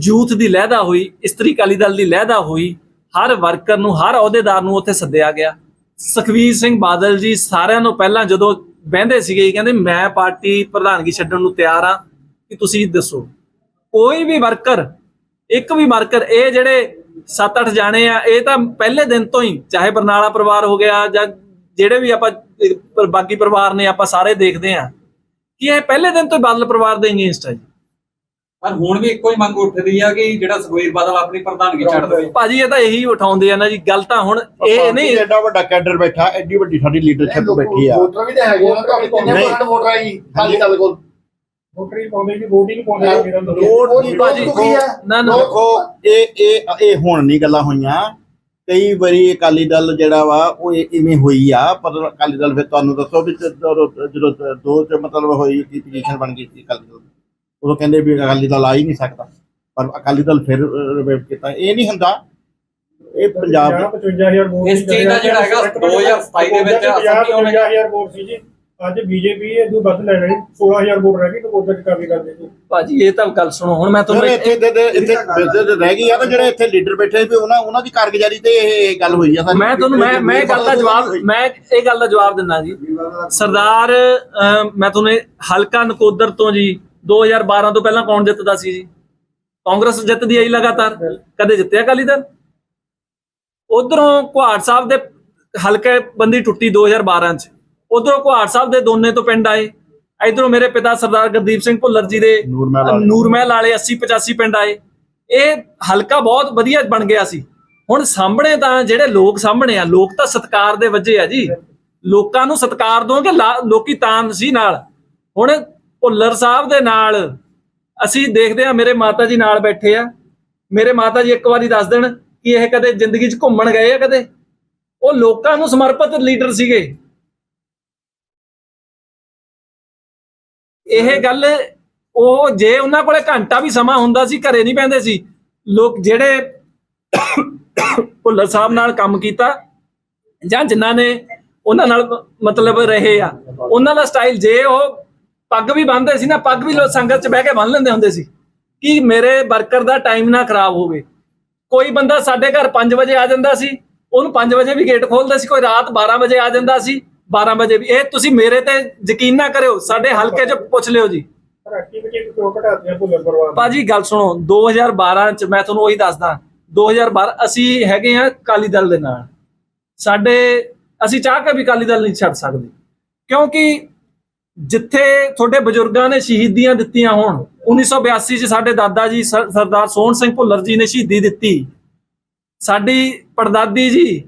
ਯੂਥ ਦੀ ਲਹਿਦਾ ਹੋਈ। ਇਸਤਰੀ ਅਕਾਲੀ ਦਲ ਦੀ ਲਹਿਦਾ ਹੋਈ। ਹਰ ਵਰਕਰ ਨੂੰ ਹਰ ਅਹੁਦੇਦਾਰ ਨੂੰ ਉੱਥੇ ਸੱਦਿਆ ਗਿਆ। ਸੁਖਵੀਰ ਸਿੰਘ ਬਾਦਲ ਜੀ ਸਾਰਿਆਂ ਨੂੰ ਪਹਿਲਾਂ ਜਦੋਂ ਬਹਿੰਦੇ ਸੀਗੇ ਕਹਿੰਦੇ ਮੈਂ ਪਾਰਟੀ ਪ੍ਰਧਾਨਗੀ ਛੱਡਣ ਨੂੰ ਤਿਆਰ ਆ ਕਿ ਤੁਸੀਂ ਦੱਸੋ ਕੋਈ ਵੀ ਵਰਕਰ ਇੱਕ ਵੀ ਵਰਕਰ ਇਹ ਜਿਹੜੇ 7-8 ਜਾਣੇ ਆ ਇਹ ਤਾਂ ਪਹਿਲੇ ਦਿਨ ਤੋਂ ਹੀ ਚਾਹੇ ਬਰਨਾਲਾ ਪਰਿਵਾਰ ਹੋ ਗਿਆ ਜਾਂ ਜਿਹੜੇ ਵੀ ਆਪਾਂ ਅਹ, ਬਾਕੀ ਪਰਿਵਾਰ ਨੇ ਆਪਾਂ ਸਾਰੇ ਦੇਖਦੇ ਆ। ਕਿ ਇਹ ਪਹਿਲੇ ਦਿਨ ਤੋਂ ਬਾਦਲ ਪਰਿਵਾਰ ਦੇ ਅਗੇਂਸਟ ਆ ਜੀ? ਪਰ ਹੁਣ ਵੀ ਇੱਕੋ ਹੀ ਮੰਗ ਉੱਠਦੀ ਆ ਕਿ ਜਿਹੜਾ ਸੁਖਬੀਰ ਬਾਦਲ ਆਪਣੀ ਪ੍ਰਧਾਨਗੀ ਛੱਡ ਦੇਵੇ। ਭਾਜੀ ਇਹ ਤਾਂ ਇਹੀ ਉਠਾਉਂਦੇ ਆ ਨਾ ਜੀ ਗੱਲ ਤਾਂ ਹੁਣ ਇਹ ਨਹੀਂ ਐਡਾ ਵੱਡਾ ਕੈਡਰ ਬੈਠਾ ਐਡੀ ਵੱਡੀ ਸਾਡੀ ਲੀਡਰਸ਼ਿਪ ਬੈਠੀ ਆ। ਵੋਟਰ ਵੀ ਤਾਂ ਹੈਗੇ ਆ ਤੁਹਾਡੇ ਕਿੰਨੇ ਨਹੀਂ। ਪਰਸੈਂਟ ਵੋਟਰ ਆ ਜੀ ਖਾਲੀ ਦਲ ਕੋਲ? ਵੋਟਰ ਹੀ ਪਾਉਂਦੇ ਜੀ ਵੋਟ ਹੀ ਨਹੀਂ ਪਾਉਂਦੇ ਵੋਟ ਦੀ ਭਾਜੀ, ਦੇਖੋ ਨਾ ਨਾ। ਦੇਖੋ ਇਹ ਇਹ ਇਹ ਹੁਣ ਨਹੀਂ ਗੱਲਾਂ ਹੋਈਆਂ। ਕਈ ਵਾਰੀ ਅਕਾਲੀ ਦਲ ਜਿਹੜਾ ਵਾ ਉਹ ਇਹ ਇਵੇਂ ਹੋਈ ਆ ਪਰ ਅਕਾਲੀ ਦਲ ਫਿਰ ਤੁਹਾਨੂੰ ਦੱਸੋ ਵੀ ਜਦੋਂ ਦੋ ਚ ਮਤਲਬ ਹੋਈ ਕੀ ਪੋਜੀਸ਼ਨ ਬਣ ਗਈ ਸੀ ਅਕਾਲੀ ਦਲ ਦੀ। ਉਦੋਂ ਕਹਿੰਦੇ ਵੀ ਅਕਾਲੀ ਦਲ ਆ ਹੀ ਨਹੀਂ ਸਕਦਾ। ਪਰ ਅਕਾਲੀ ਦਲ ਫਿਰ ਰਿਵਾਈਵ ਕੀਤਾ। ਇਹ ਨਹੀਂ ਹੁੰਦਾ। ਇਹ ਪੰਜਾਬ ਦਾ 55000 ਵੋਟ ਇਸ ਚੀਜ਼ ਦਾ ਜਿਹੜਾ ਹੈਗਾ 2027 ਦੇ ਵਿੱਚ 55000 ਵੋਟ ਸੀ ਜੀ। ਅੱਜ ਬੀਜੇਪੀ ਇਹ ਤੋਂ ਵੱਧ ਲੈ ਲਈ 16000 ਵੋਟ ਰਹਿ ਗਈ ਤਾਂ ਕੋਦਰ ਚ ਕਾਫੀ ਕਰਦੇ ਜੀ ਭਾਜੀ ਇਹ ਤਾਂ ਗੱਲ ਸੁਣੋ ਹੁਣ ਮੈਂ ਤੁਹਾਨੂੰ ਇੱਥੇ ਦੇ- ਦੇ- ਇੱਥੇ ਇੱਥੇ ਰਹਿ ਗਈ ਆ ਤਾਂ ਜਿਹੜੇ ਇੱਥੇ ਲੀਡਰ ਬੈਠੇ ਸੀ ਉਹਨਾਂ ਉਹਨਾਂ ਦੀ ਕਾਰਗੁਜ਼ਾਰੀ ਤੇ ਇਹ ਗੱਲ ਹੋਈ ਆ ਸਾਰੀ। ਮੈਂ ਤੁਹਾਨੂੰ ਮੈਂ ਮੈਂ ਇਹ ਗੱਲ ਦਾ ਜਵਾਬ ਮੈਂ ਇਹ ਗੱਲ ਦਾ ਜਵਾਬ ਦਿੰਦਾ ਜੀ। ਸਰਦਾਰ ਮੈਂ ਤੁਹਾਨੂੰ ਇਹ ਹਲਕਾ ਨਕੋਦਰ ਤੋਂ ਜੀ 2012 ਤੋਂ ਪਹਿਲਾਂ ਕੌਣ ਜਿੱਤਦਾ ਸੀ ਜੀ? ਕਾਂਗਰਸ ਜਿੱਤਦੀ ਆਈ ਲਗਾਤਾਰ। ਕਦੇ ਜਿੱਤਿਆ ਅਕਾਲੀ ਦਲ? ਉਧਰੋਂ ਕੁਹਾੜ ਸਾਹਿਬ ਦੇ ਹਲਕੇ ਬੰਦੀ ਟੁੱਟੀ 2012 ਚ। ਉਧਰੋਂ ਕੁਹਾੜ ਸਾਹਿਬ ਦੇ ਦੋਨੇ ਤੋਂ ਪਿੰਡ ਆਏ। ਇਧਰੋਂ ਮੇਰੇ ਪਿਤਾ ਸਰਦਾਰ ਗੁਰਦੀਪ ਸਿੰਘ ਭੁੱਲਰ ਜੀ ਦੇ ਨੂਰਮਹਿਲ ਵਾਲੇ। ਨੂਰਮਹਿਲ ਵਾਲੇ 80 85 ਪਿੰਡ ਆਏ। ਇਹ ਹਲਕਾ ਬਹੁਤ ਵਧੀਆ ਬਣ ਗਿਆ ਸੀ। ਹੁਣ ਸਾਹਮਣੇ ਤਾਂ ਜਿਹੜੇ ਲੋਕ ਸਾਹਮਣੇ ਆ ਲੋਕ ਤਾਂ ਸਤਕਾਰ ਦੇ ਵਜੇ ਆ ਜੀ। ਲੋਕਾਂ ਨੂੰ ਸਤਕਾਰ ਦੋਗੇ ਲੋਕੀ ਤਾਂ ਸੀ ਨਾਲ। ਹੁਣ ਭੁੱਲਰ ਸਾਹਿਬ ਦੇ ਨਾਲ ਅਸੀਂ ਦੇਖਦੇ ਹਾਂ, ਮੇਰੇ ਮਾਤਾ ਜੀ ਨਾਲ ਬੈਠੇ ਆ। ਮੇਰੇ ਮਾਤਾ ਜੀ ਇੱਕ ਵਾਰੀ ਦੱਸ ਦੇਣ ਕਿ ਇਹ ਕਦੇ ਜ਼ਿੰਦਗੀ 'ਚ ਘੁੰਮਣ ਗਏ ਆ ਕਦੇ? ਉਹ ਲੋਕਾਂ ਨੂੰ ਸਮਰਪਿਤ ਲੀਡਰ ਸੀਗੇ। ਇਹ ਗੱਲ, ਉਹ ਜੇ ਉਹਨਾਂ ਕੋਲੇ ਘੰਟਾ ਵੀ ਸਮਾਂ ਹੁੰਦਾ ਸੀ, ਘਰੇ ਨਹੀਂ ਪੈਂਦੇ ਸੀ, ਲੋਕ ਜਿਹੜੇ ਭੁੱਲਰ ਸਾਹਿਬ ਨਾਲ ਕੰਮ ਕੀਤਾ, ਜਾਂ ਜਿਨ੍ਹਾਂ ਨੇ ਉਹਨਾਂ ਨਾਲ ਮਤਲਬ ਰਹੇ ਆ, ਉਹਨਾਂ ਦਾ ਸਟਾਈਲ ਜੇ ਉਹ ਪੱਗ ਵੀ ਬੰਨਦੇ ਸੀ ਨਾ, ਪੱਗ ਵੀ ਲੋਕ ਸੰਗਤ 'ਚ ਬਹਿ ਕੇ ਬੰਨ ਲੈਂਦੇ ਹੁੰਦੇ ਸੀ ਕਿ ਮੇਰੇ ਵਰਕਰ ਦਾ ਟਾਈਮ ਨਾ ਖਰਾਬ ਹੋਵੇ। ਕੋਈ ਬੰਦਾ ਸਾਡੇ ਘਰ 5 ਵਜੇ ਆ ਜਾਂਦਾ ਸੀ, ਉਹਨੂੰ 5 ਵਜੇ ਵੀ ਗੇਟ ਖੋਲਦਾ ਸੀ, ਕੋਈ ਰਾਤ 12 ਵਜੇ ਆ ਜਾਂਦਾ ਸੀ 12 ਵਜੇ ਵੀ। ਇਹ ਤੁਸੀਂ ਮੇਰੇ ਤੇ ਯਕੀਨ ਨਾ ਕਰਿਓ, ਸਾਡੇ ਹਲਕੇ 'ਚ ਪੁੱਛ ਲਿਓ ਜੀ। ਭਾਜੀ, ਗੱਲ ਸੁਣੋ 2012 ਚ ਮੈਂ ਤੁਹਾਨੂੰ ਉਹੀ ਦੱਸਦਾ 2012 ਅਸੀਂ ਹੈਗੇ ਆ ਕਾਲੀ ਦਲ ਦੇ ਨਾਲ। ਸਾਡੇ, ਅਸੀਂ ਚਾਹ ਕੇ ਵੀ ਕਾਲੀ ਦਲ ਨਹੀਂ ਛੱਡ ਸਕਦੇ। ਕਿਉਂਕਿ ਜਿੱਥੇ ਤੁਹਾਡੇ ਬਜ਼ੁਰਗਾਂ ਨੇ ਸ਼ਹੀਦੀਆਂ ਦਿੱਤੀਆਂ ਹੋਣ 1982 ਚ ਸਾਡੇ ਦਾਦਾ ਜੀ ਸਰਦਾਰ ਸੋਹਣ ਸਿੰਘ ਭੁੱਲਰ ਜੀ ਨੇ ਸ਼ਹੀਦੀ ਦਿੱਤੀ। ਸਾਡੀ ਪੜਦਾਦੀ ਜੀ,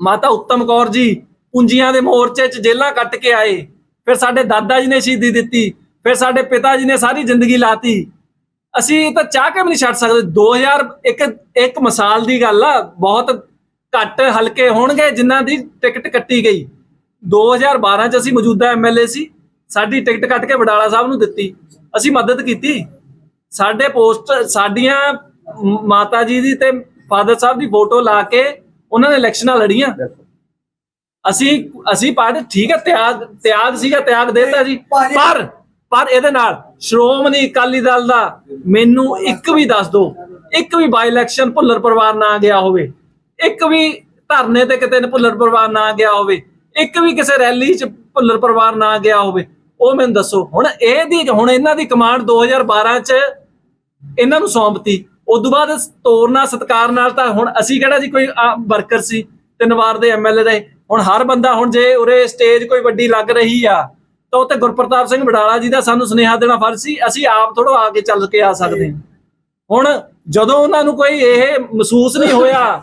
ਮਾਤਾ ਉੱਤਮ ਕੌਰ ਜੀ, ਪੁੰਜੀਆਂ ਦੇ ਮੋਰਚੇ 'ਚ ਜੇਲਾਂ ਕੱਟ ਕੇ ਆਏ। ਫਿਰ ਸਾਡੇ ਦਾਦਾ ਜੀ ਨੇ ਸ਼ਹੀਦੀ ਦਿੱਤੀ, ਫਿਰ ਸਾਡੇ ਪਿਤਾ ਜੀ ਨੇ ਸਾਰੀ ਜ਼ਿੰਦਗੀ ਲਾਤੀ। ਅਸੀਂ ਤਾਂ ਚਾਹ ਕੇ ਵੀ ਨਹੀਂ ਛੱਡ ਸਕਦੇ। 2000 ਇੱਕ ਇੱਕ ਮਿਸਾਲ ਦੀ ਗੱਲ ਆ, ਬਹੁਤ ਘੱਟ ਹਲਕੇ ਹੋਣਗੇ ਜਿਨ੍ਹਾਂ ਦੀ ਟਿਕਟ ਕੱਟੀ ਗਈ। 2012 ਚ ਅਸੀਂ ਮੌਜੂਦਾ ਐਮਐਲਏ ਸੀ ਸਾਡੀ ਟਿਕਟ ਕੱਟ ਕੇ ਵਡਾਲਾ ਸਾਹਿਬ ਨੂੰ ਦਿੱਤੀ। ਅਸੀਂ ਮਦਦ ਕੀਤੀ। ਸਾਡੇ ਪੋਸਟ ਸਾਡੀਆਂ ਮਾਤਾ ਜੀ ਦੀ ਤੇ ਫਾਦਰ ਸਾਹਿਬ ਦੀ ਫੋਟੋ ਲਾ ਕੇ ਉਹਨਾਂ ਨੇ ਇਲੈਕਸ਼ਨਾਂ ਲੜੀਆਂ। ਅਸੀਂ ਅਸੀਂ ਪਾਰਟੀ ਠੀਕ ਹੈ ਤਿਆਗ ਤਿਆਗ ਸੀਗਾ ਤਿਆਗ ਦੇਤਾ ਜੀ। ਪਰ ਪਰ ਇਹਦੇ ਨਾਲ ਸ਼੍ਰੋਮਣੀ ਅਕਾਲੀ ਦਲ ਦਾ ਮੈਨੂੰ ਇੱਕ ਵੀ ਦੱਸ ਦਿਓ ਇੱਕ ਵੀ ਬਾਈ ਇਲੈਕਸ਼ਨ ਭੁੱਲਰ ਪਰਿਵਾਰ ਨਾ ਗਿਆ ਹੋਵੇ। ਇੱਕ ਵੀ ਧਰਨੇ ਤੇ ਕਿਤੇ ਭੁੱਲਰ ਪਰਿਵਾਰ ਨਾ ਗਿਆ ਹੋਵੇ। ਇੱਕ ਵੀ ਕਿਸੇ ਰੈਲੀ 'ਚ ਭੁੱਲਰ ਪਰਿਵਾਰ ਨਾ ਗਿਆ ਹੋਵੇ, ਉਹ ਮੈਨੂੰ ਦੱਸੋ। ਹੁਣ ਇਹਦੀ ਹੁਣ ਇਹਨਾਂ ਦੀ ਕਮਾਂਡ 2012 'ਚ ਇਹਨਾਂ ਨੂੰ ਸੌਂਪਤੀ ਉਸ ਤੋਂ ਬਾਅਦ ਤੋਰਨਾ ਸਤਕਾਰ ਨਾਲ ਤਾਂ ਹੁਣ ਅਸੀਂ ਕਿਹੜਾ ਜੀ ਕੋਈ ਵਰਕਰ ਸੀ ਤਿੰਨ ਦੇ ਐਮਐਲਏ ਰਹੇ। ਹੁਣ ਹਰ ਬੰਦਾ ਹੁਣ ਜੇ ਉਰੇ ਸਟੇਜ ਕੋਈ ਵੱਡੀ ਲੱਗ ਰਹੀ ਆ, ਤਾਂ ਉਹ ਤੇ ਗੁਰਪ੍ਰਤਾਪ ਸਿੰਘ ਬਡਾਲਾ ਜੀ ਦਾ ਸਾਨੂੰ ਸੁਨੇਹਾ ਦੇਣਾ ਫਰਜ਼ ਸੀ। ਅਸੀਂ ਆਪ ਥੋੜੋ ਆ ਕੇ ਚੱਲ ਕੇ ਆ ਸਕਦੇ। ਹਾਂ ਹੁਣ ਜਦੋਂ ਉਹਨਾਂ ਨੂੰ ਕੋਈ ਇਹ ਮਹਿਸੂਸ ਨਹੀਂ ਹੋਇਆ,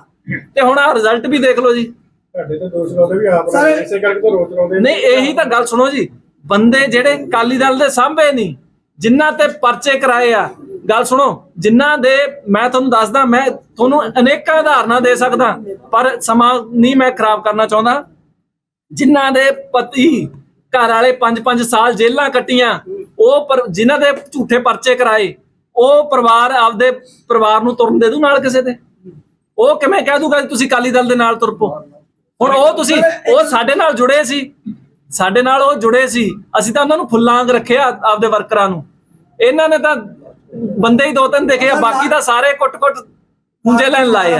ਤੇ ਹੁਣ ਆ ਰਿਜ਼ਲਟ ਵੀ ਦੇਖ ਲਓ ਜੀ। ਸਾਡੇ ਤੇ ਦੋਸ਼ ਲਾਉਂਦੇ ਵੀ ਆਪ ਸਾਰੇ- ਇਸੇ ਕਰਕੇ ਤਾਂ ਰੋਜ਼ ਲਾਉਂਦੇ ਨਹੀਂ ਇਹੀ ਤਾਂ ਗੱਲ ਸੁਣੋ ਜੀ। ਬੰਦੇ ਜਿਹੜੇ ਕਾਲੀ ਦਲ ਦੇ ਸਾਹਮਣੇ ਨਹੀਂ ਜਿਨ੍ਹਾਂ ਤੇ ਪਰਚੇ ਕਰਾਏ ਆ। ਗੱਲ ਸੁਣੋ ਜਿਨ੍ਹਾਂ ਦੇ ਮੈਂ ਤੁਹਾਨੂੰ ਦੱਸਦਾ ਮੈਂ ਤੁਹਾਨੂੰ ਅਨੇਕਾਂ ਉਦਾਹਰਨਾਂ ਦੇ ਸਕਦਾ ਪਰ ਸਮਾਂ ਨਹੀਂ ਮੈਂ ਖਰਾਬ ਕਰਨਾ ਚਾਹੁੰਦਾ। ਜਿਨ੍ਹਾਂ ਦੇ ਪਤੀ ਘਰ ਵਾਲੇ 5-5 ਸਾਲ ਜੇਲ੍ਹਾਂ ਕੱਟੀਆਂ ਉਹ ਪਰ ਜਿਨ੍ਹਾਂ ਦੇ ਝੂਠੇ ਪਰਚੇ ਕਰਾਏ ਉਹ ਪਰਿਵਾਰ ਆਪਦੇ ਪਰਿਵਾਰ ਨੂੰ ਤੁਰਨ ਦੇ ਦੂ ਨਾਲ ਕਿਸੇ ਦੇ? ਉਹ ਕਿਵੇਂ ਕਹਿ ਦੂਗਾ ਕਿ ਤੁਸੀਂ ਕਾਲੀ ਦਲ ਦੇ ਨਾਲ ਤੁਰ ਪੋ ਹੁਣ ਉਹ ਤੁਸੀਂ ਉਹ ਸਾਡੇ ਨਾਲ ਜੁੜੇ ਸੀ। ਸਾਡੇ ਨਾਲ ਉਹ ਜੁੜੇ ਸੀ। ਅਸੀਂ ਤਾਂ ਉਹਨਾਂ ਨੂੰ ਫੁੱਲਾਂ ਵਾਂਗ ਰੱਖਿਆ ਆਪਦੇ ਵਰਕਰਾਂ ਨੂੰ। ਇਹਨਾਂ ਨੇ ਤਾਂ ਬੰਦੇ ਹੀ ਦੋ ਤਿੰਨ ਦੇਖੇ ਆ ਬਾਕੀ ਤਾਂ ਸਾਰੇ ਕੁੱਟ-ਕੁੱਟ ਹੁੰਜੇ ਲੈਣ ਲਾਏ ਆ।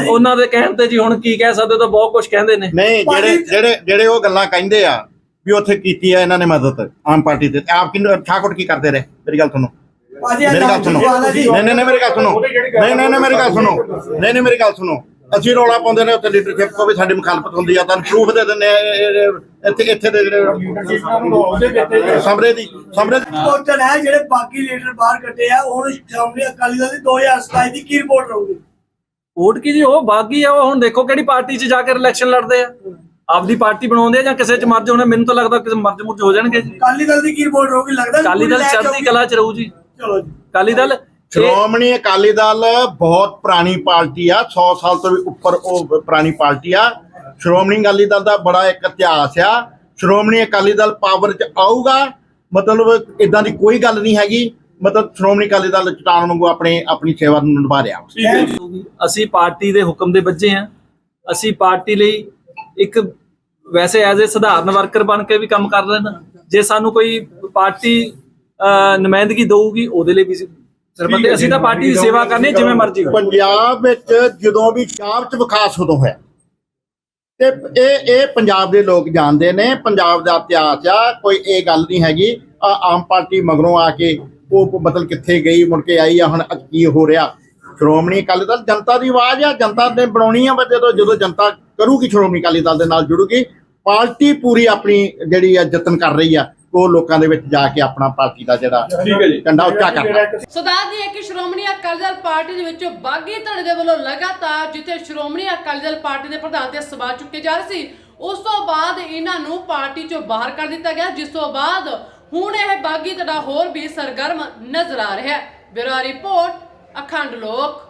ਦੀ ਉਹਨਾਂ ਦੇ ਕਹਿਣ ਤੇ ਜੀ ਹੁਣ ਕੀ ਕਹਿ ਸਕਦੇ ਹੋ ਤਾਂ ਬਹੁਤ ਕੁਝ ਕਹਿੰਦੇ ਨੇ। ਨਹੀਂ ਜਿਹੜੇ ਜਿਹੜੇ ਜਿਹੜੇ ਉਹ ਗੱਲਾਂ ਕਹਿੰਦੇ ਆ ਵੀ ਉੱਥੇ ਕੀਤੀ ਆ ਇਹਨਾਂ ਨੇ ਮਦਦ ਆਮ ਪਾਰਟੀ ਤੇ। ਤੇ ਆਪ ਕਿੰਨੂੰ ਠਾਕੁਰ ਕੀ ਕਰਦੇ ਰਹੇ? ਮੇਰੀ ਗੱਲ ਸੁਣੋ। ਭਾਜੀ ਮੇਰੀ ਗੱਲ ਸੁਣੋ। ਨਹੀਂ ਨਹੀਂ ਨਹੀਂ ਮੇਰੀ ਗੱਲ ਸੁਣੋ। ਨਹੀਂ ਨਹੀਂ ਨਹੀਂ ਮੇਰੀ ਗੱਲ ਸੁਣੋ। ਨਹੀਂ ਨਹੀਂ ਮੇਰੀ ਗੱਲ ਸੁਣੋ। ਅਸੀਂ ਰੌਲਾ ਪਾਉਂਦੇ ਨੇ ਉੱਥੇ ਲੀਡਰਸ਼ਿਪ ਕੋ ਵੀ ਸਾਡੀ ਮੁਖਾਲਫਤ ਹੁੰਦੀ ਆ ਤੁਹਾਨੂੰ ਪ੍ਰੂਫ ਦੇ ਦਿੰਦੇ ਆ ਇੱਥੇ ਇੱਥੇ ਦੇ ਜਿਹੜੇ ਸਮਰੇ ਦੀ ਸਮਰੇ ਦੀ। ਕੋਟਨ ਹੈ ਜਿਹੜੇ ਬਾਕੀ ਲੀਡਰ ਬਾਹਰ ਕੱਢੇ ਆ ਹੁਣ ਸ਼੍ਰੋਮਣੀ ਅਕਾਲੀ ਦਲ ਦੀ 2027 ਦੀ ਕੀ ਰਿਪੋਰਟ ਰਹੂਗੀ? ਵੋਟ ਕੀ ਜੀ ਉਹ ਬਾਗੀ ਆ ਉਹ ਹੁਣ ਦੇਖੋ ਕਿਹੜੀ ਪਾਰਟੀ 'ਚ ਜਾ ਕੇ ਇਲੈਕਸ਼ਨ ਲੜਦੇ ਆ। ਆਪਦੀ ਪਾਰਟੀ ਬਣਾਉਂਦੇ ਆ ਜਾਂ ਕਿਸੇ 'ਚ ਮਰਜ ਹੋਣੇ ਮੈਨੂੰ ਤਾਂ ਲੱਗਦਾ ਕਿਸੇ ਮਰਜ ਮੁਰਜ ਹੋ ਜਾਣਗੇ ਜੀ। ਅਕਾਲੀ ਦਲ ਦੀ ਕੀ ਰਿਪੋਰਟ ਰਹੂਗੀ? ਲੱਗਦਾ ਅਕਾਲੀ ਦਲ ਚੜ੍ਹਦੀ। ਕਲਾ 'ਚ ਰਹੂ ਜੀ। ਅਕਾਲੀ ਦਲ ਸ਼੍ਰੋਮਣੀ ਅਕਾਲੀ ਦਲ ਬਹੁਤ ਪੁਰਾਣੀ ਪਾਰਟੀ ਆ 100 ਸਾਲ ਤੋਂ ਵੀ ਉੱਪਰ ਉਹ ਪੁਰਾਣੀ ਪਾਰਟੀ ਆ। ਸ਼੍ਰੋਮਣੀ ਅਕਾਲੀ ਦਲ ਦਾ ਬੜਾ ਇੱਕ ਇਤਿਹਾਸ ਆ। ਸ਼੍ਰੋਮਣੀ ਅਕਾਲੀ ਦਲ ਪਾਵਰ 'ਚ ਆਊਗਾ ਮਤਲਬ ਇਦਾਂ ਦੀ ਕੋਈ ਗੱਲ ਨਹੀਂ ਹੈਗੀ। ਮਤਲਬ ਸ਼੍ਰੋਮਣੀ ਅਕਾਲੀ ਦਲ ਚਟਾਨ ਵਾਂਗੂ ਆਪਣੇ ਆਪਣੀ ਸੇਵਾ ਨੂੰ ਨਿਭਾ ਰਿਹਾ। ਅਸੀਂ ਪਾਰਟੀ ਦੇ ਹੁਕਮ ਦੇ ਬੱਜੇ ਆ ਅਸੀਂ ਪਾਰਟੀ ਲਈ ਇੱਕ ਵੈਸੇ ਐਜ਼ ਅ ਸਧਾਰਨ ਵਰਕਰ ਬਣ ਕੇ ਵੀ ਕੰਮ ਕਰ ਰਹੇ ਨਾ ਜੇ ਸਾਨੂੰ ਕੋਈ ਪਾਰਟੀ ਨੁਮਾਇੰਦਗੀ ਦਊਗੀ, ਉਹਦੇ ਲਈ ਵੀ ਸਰਬੰਧ ਅਸੀਂ ਤਾਂ ਪਾਰਟੀ ਦੀ ਸੇਵਾ ਕਰਨੀ ਜਿਵੇਂ ਮਰਜ਼ੀ ਪੰਜਾਬ ਵਿੱਚ ਜਦੋਂ ਵੀ ਪੰਜਾਬ 'ਚ ਵਿਕਾਸ ਉਦੋਂ ਹੋਇਆ। ਤੇ ਇਹ ਇਹ ਪੰਜਾਬ ਦੇ ਲੋਕ ਜਾਣਦੇ ਨੇ, ਪੰਜਾਬ ਦਾ ਇਤਿਹਾਸ ਆ, ਕੋਈ ਇਹ ਗੱਲ ਨਹੀਂ ਹੈਗੀ ਆਮ ਪਾਰਟੀ ਮਗਰੋਂ ਆ ਕੇ ਉਹ ਮਤਲਬ ਕਿੱਥੇ ਗਈ, ਮੁੜ ਕੇ ਆਈ ਆ, ਹੁਣ ਕੀ ਹੋ ਰਿਹਾ। ਸ਼੍ਰੋਮਣੀ ਅਕਾਲੀ ਦਲ ਜਨਤਾ ਦੀ ਆਵਾਜ਼ ਆ, ਜਨਤਾ ਨੇ ਬਣਾਉਣੀ ਆ ਜਦੋਂ ਜਦੋਂ ਜਨਤਾ ਕਰੂਗੀ, ਸ਼੍ਰੋਮਣੀ ਅਕਾਲੀ ਦਲ ਦੇ ਨਾਲ ਜੁੜੂਗੀ, ਪਾਰਟੀ ਪੂਰੀ ਆਪਣੀ ਜਿਹੜੀ ਆ, ਯਤਨ ਕਰ ਰਹੀ ਆ। ਉਹ ਲੋਕਾਂ ਦੇ ਵਿੱਚ ਜਾ ਕੇ ਆਪਣਾ ਪਾਰਟੀ ਦਾ ਜਿਹੜਾ ਝੰਡਾ ਉੱਚਾ ਕਰਨਾ। ਸੋ ਦੱਸਦੀ ਹੈ ਕਿ ਸ਼੍ਰੋਮਣੀ ਅਕਾਲੀ ਦਲ ਪਾਰਟੀ ਦੇ ਵਿੱਚੋਂ ਬਾਗੀ ਧੜੇ ਦੇ ਵੱਲੋਂ ਲਗਾਤਾਰ ਜਿੱਥੇ ਸ਼੍ਰੋਮਣੀ ਅਕਾਲੀ ਦਲ ਪਾਰਟੀ ਦੇ ਪ੍ਰਧਾਨ ਤੇ ਸਵਾਲ ਚੁੱਕੇ ਜਾ ਰਹੇ ਸੀ ਉਸ ਤੋਂ ਬਾਅਦ ਇਹਨਾਂ ਨੂੰ ਪਾਰਟੀ ਚੋਂ ਬਾਹਰ ਕਰ ਦਿੱਤਾ ਗਿਆ ਜਿਸ ਤੋਂ ਬਾਅਦ ਹੁਣ ਇਹ ਬਾਗੀ ਧੜਾ ਹੋਰ ਵੀ ਸਰਗਰਮ ਨਜ਼ਰ ਆ ਰਿਹਾ ਹੈ। ਬਿਊਰੋ ਰਿਪੋਰਟ ਅਖੰਡ ਲੋਕ।